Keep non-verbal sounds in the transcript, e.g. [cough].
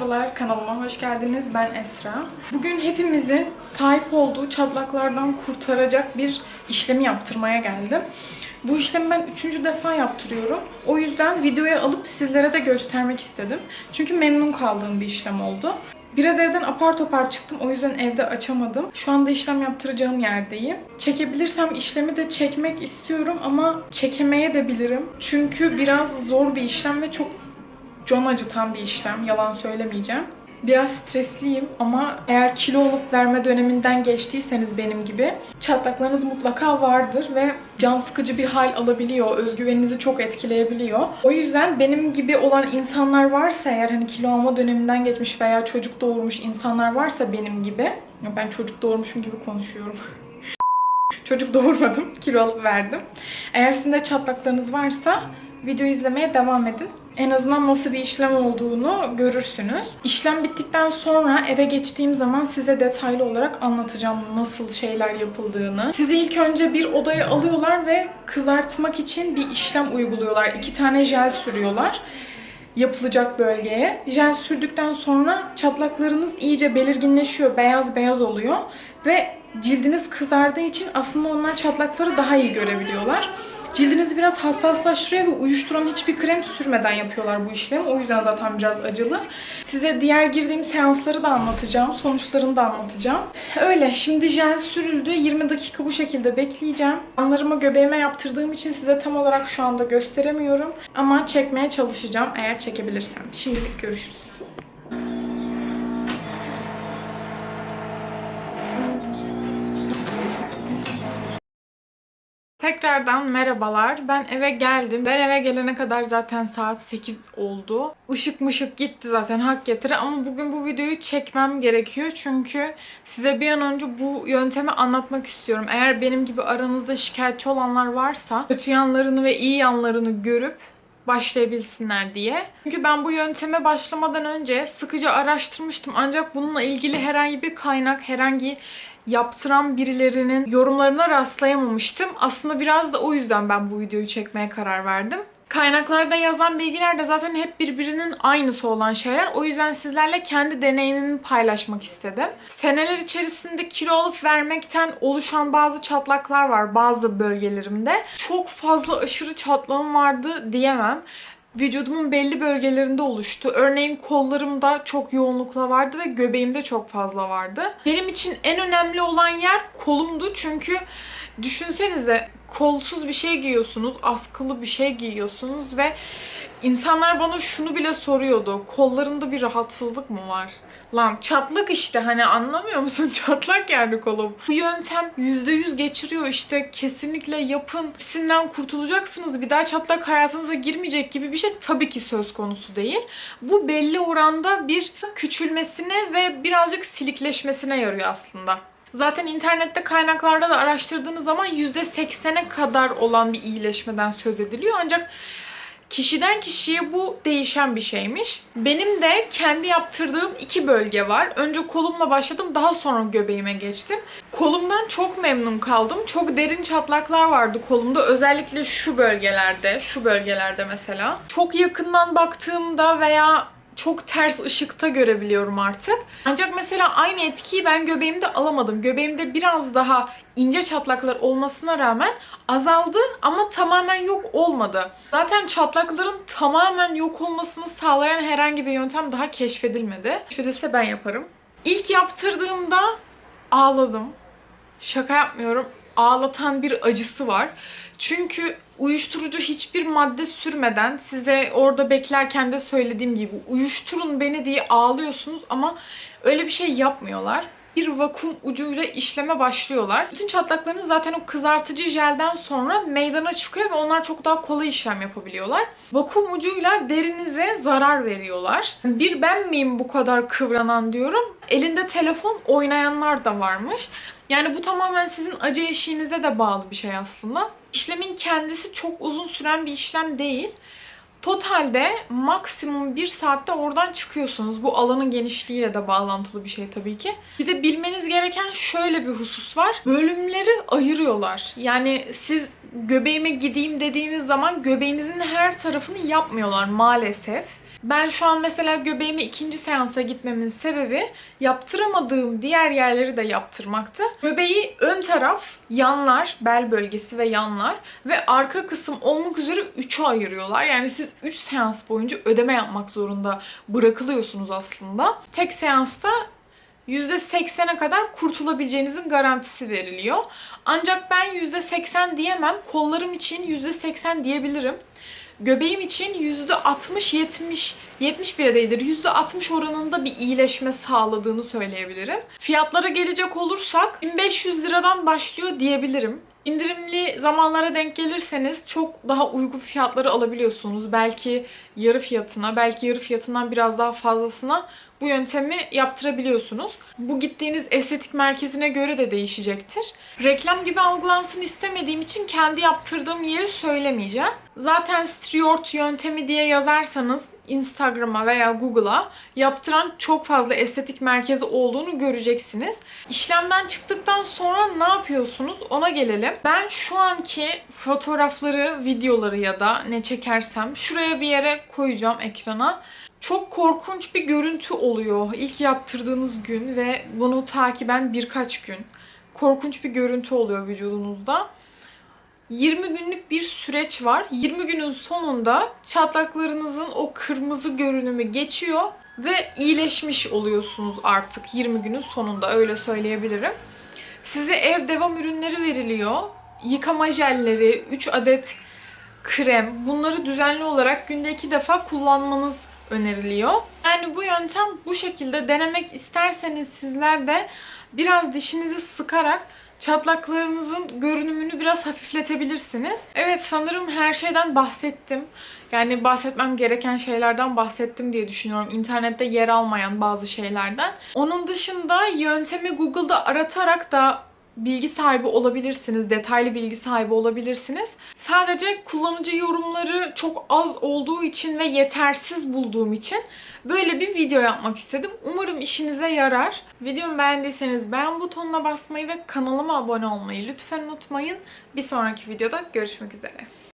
Merhabalar kanalıma hoş geldiniz. Ben Esra. Bugün hepimizin sahip olduğu çatlaklardan kurtaracak bir işlemi yaptırmaya geldim. Bu işlemi ben üçüncü defa yaptırıyorum. O yüzden videoya alıp sizlere de göstermek istedim. Çünkü memnun kaldığım bir işlem oldu. Biraz evden apar topar çıktım. O yüzden evde açamadım. Şu anda işlem yaptıracağım yerdeyim. Çekebilirsem işlemi de çekmek istiyorum ama çekemeye de bilirim. Çünkü biraz zor bir işlem ve çok can acıtan bir işlem. Yalan söylemeyeceğim. Biraz stresliyim ama eğer kilo alıp verme döneminden geçtiyseniz benim gibi çatlaklarınız mutlaka vardır ve can sıkıcı bir hal alabiliyor. Özgüveninizi çok etkileyebiliyor. O yüzden benim gibi olan insanlar varsa eğer hani kilo alma döneminden geçmiş veya çocuk doğurmuş insanlar varsa benim gibi ben çocuk doğurmuşum gibi konuşuyorum. [laughs] Çocuk doğurmadım, kilo alıp verdim. Eğer sizin de çatlaklarınız varsa video izlemeye devam edin. En azından nasıl bir işlem olduğunu görürsünüz. İşlem bittikten sonra eve geçtiğim zaman size detaylı olarak anlatacağım nasıl şeyler yapıldığını. Sizi ilk önce bir odaya alıyorlar ve kızartmak için bir işlem uyguluyorlar. İki tane jel sürüyorlar yapılacak bölgeye. Jel sürdükten sonra çatlaklarınız iyice belirginleşiyor, beyaz beyaz oluyor ve cildiniz kızardığı için aslında onlar çatlakları daha iyi görebiliyorlar. Cildinizi biraz hassaslaştırıyor ve uyuşturan hiçbir krem sürmeden yapıyorlar bu işlemi. O yüzden zaten biraz acılı. Size diğer girdiğim seansları da anlatacağım. Sonuçlarını da anlatacağım. Öyle. Şimdi jel sürüldü. 20 dakika bu şekilde bekleyeceğim. Anlarımı göbeğime yaptırdığım için size tam olarak şu anda gösteremiyorum. Ama çekmeye çalışacağım eğer çekebilirsem. Şimdilik görüşürüz. Tekrardan merhabalar. Ben eve geldim. Ben eve gelene kadar zaten saat 8 oldu. Işık mışık gitti zaten hak getire ama bugün bu videoyu çekmem gerekiyor. Çünkü size bir an önce bu yöntemi anlatmak istiyorum. Eğer benim gibi aranızda şikayetçi olanlar varsa kötü yanlarını ve iyi yanlarını görüp başlayabilsinler diye. Çünkü ben bu yönteme başlamadan önce sıkıca araştırmıştım. Ancak bununla ilgili herhangi bir kaynak, herhangi yaptıran birilerinin yorumlarına rastlayamamıştım. Aslında biraz da o yüzden ben bu videoyu çekmeye karar verdim. Kaynaklarda yazan bilgiler de zaten hep birbirinin aynısı olan şeyler. O yüzden sizlerle kendi deneyimimi paylaşmak istedim. Seneler içerisinde kilo alıp vermekten oluşan bazı çatlaklar var bazı bölgelerimde. Çok fazla aşırı çatlağım vardı diyemem vücudumun belli bölgelerinde oluştu. Örneğin kollarımda çok yoğunlukla vardı ve göbeğimde çok fazla vardı. Benim için en önemli olan yer kolumdu çünkü düşünsenize kolsuz bir şey giyiyorsunuz, askılı bir şey giyiyorsunuz ve insanlar bana şunu bile soruyordu. Kollarında bir rahatsızlık mı var? Lan çatlak işte hani anlamıyor musun? [laughs] Çatlak yani kolum. Bu yöntem %100 geçiriyor işte kesinlikle yapın. Hepsinden kurtulacaksınız. Bir daha çatlak hayatınıza girmeyecek gibi bir şey tabii ki söz konusu değil. Bu belli oranda bir küçülmesine ve birazcık silikleşmesine yarıyor aslında. Zaten internette kaynaklarda da araştırdığınız zaman %80'e kadar olan bir iyileşmeden söz ediliyor. Ancak Kişiden kişiye bu değişen bir şeymiş. Benim de kendi yaptırdığım iki bölge var. Önce kolumla başladım, daha sonra göbeğime geçtim. Kolumdan çok memnun kaldım. Çok derin çatlaklar vardı kolumda. Özellikle şu bölgelerde, şu bölgelerde mesela. Çok yakından baktığımda veya çok ters ışıkta görebiliyorum artık. Ancak mesela aynı etkiyi ben göbeğimde alamadım. Göbeğimde biraz daha ince çatlaklar olmasına rağmen azaldı ama tamamen yok olmadı. Zaten çatlakların tamamen yok olmasını sağlayan herhangi bir yöntem daha keşfedilmedi. Keşfedilse ben yaparım. İlk yaptırdığımda ağladım. Şaka yapmıyorum. Ağlatan bir acısı var. Çünkü uyuşturucu hiçbir madde sürmeden size orada beklerken de söylediğim gibi uyuşturun beni diye ağlıyorsunuz ama öyle bir şey yapmıyorlar bir vakum ucuyla işleme başlıyorlar. Bütün çatlaklarınız zaten o kızartıcı jelden sonra meydana çıkıyor ve onlar çok daha kolay işlem yapabiliyorlar. Vakum ucuyla derinize zarar veriyorlar. Bir ben miyim bu kadar kıvranan diyorum. Elinde telefon oynayanlar da varmış. Yani bu tamamen sizin acı eşiğinize de bağlı bir şey aslında. İşlemin kendisi çok uzun süren bir işlem değil. Totalde maksimum bir saatte oradan çıkıyorsunuz. Bu alanın genişliğiyle de bağlantılı bir şey tabii ki. Bir de bilmeniz gereken şöyle bir husus var. Bölümleri ayırıyorlar. Yani siz göbeğime gideyim dediğiniz zaman göbeğinizin her tarafını yapmıyorlar maalesef. Ben şu an mesela göbeğime ikinci seansa gitmemin sebebi yaptıramadığım diğer yerleri de yaptırmaktı. Göbeği ön taraf, yanlar, bel bölgesi ve yanlar ve arka kısım olmak üzere 3'e ayırıyorlar. Yani siz 3 seans boyunca ödeme yapmak zorunda bırakılıyorsunuz aslında. Tek seansta %80'e kadar kurtulabileceğinizin garantisi veriliyor. Ancak ben %80 diyemem. Kollarım için %80 diyebilirim. Göbeğim için %60-70, 70 bile değildir. %60 oranında bir iyileşme sağladığını söyleyebilirim. Fiyatlara gelecek olursak 1500 liradan başlıyor diyebilirim. İndirimli zamanlara denk gelirseniz çok daha uygun fiyatları alabiliyorsunuz. Belki yarı fiyatına, belki yarı fiyatından biraz daha fazlasına bu yöntemi yaptırabiliyorsunuz. Bu gittiğiniz estetik merkezine göre de değişecektir. Reklam gibi algılansın istemediğim için kendi yaptırdığım yeri söylemeyeceğim. Zaten Striort yöntemi diye yazarsanız Instagram'a veya Google'a yaptıran çok fazla estetik merkezi olduğunu göreceksiniz. İşlemden çıktıktan sonra ne yapıyorsunuz ona gelelim. Ben şu anki fotoğrafları, videoları ya da ne çekersem şuraya bir yere koyacağım ekrana. Çok korkunç bir görüntü oluyor ilk yaptırdığınız gün ve bunu takiben birkaç gün. Korkunç bir görüntü oluyor vücudunuzda. 20 günlük bir süreç var. 20 günün sonunda çatlaklarınızın o kırmızı görünümü geçiyor ve iyileşmiş oluyorsunuz artık 20 günün sonunda öyle söyleyebilirim. Size ev devam ürünleri veriliyor. Yıkama jelleri, 3 adet krem. Bunları düzenli olarak günde 2 defa kullanmanız öneriliyor. Yani bu yöntem bu şekilde denemek isterseniz sizler de biraz dişinizi sıkarak çatlaklarınızın görünümünü biraz hafifletebilirsiniz. Evet sanırım her şeyden bahsettim. Yani bahsetmem gereken şeylerden bahsettim diye düşünüyorum. İnternette yer almayan bazı şeylerden. Onun dışında yöntemi Google'da aratarak da bilgi sahibi olabilirsiniz, detaylı bilgi sahibi olabilirsiniz. Sadece kullanıcı yorumları çok az olduğu için ve yetersiz bulduğum için böyle bir video yapmak istedim. Umarım işinize yarar. Videomu beğendiyseniz beğen butonuna basmayı ve kanalıma abone olmayı lütfen unutmayın. Bir sonraki videoda görüşmek üzere.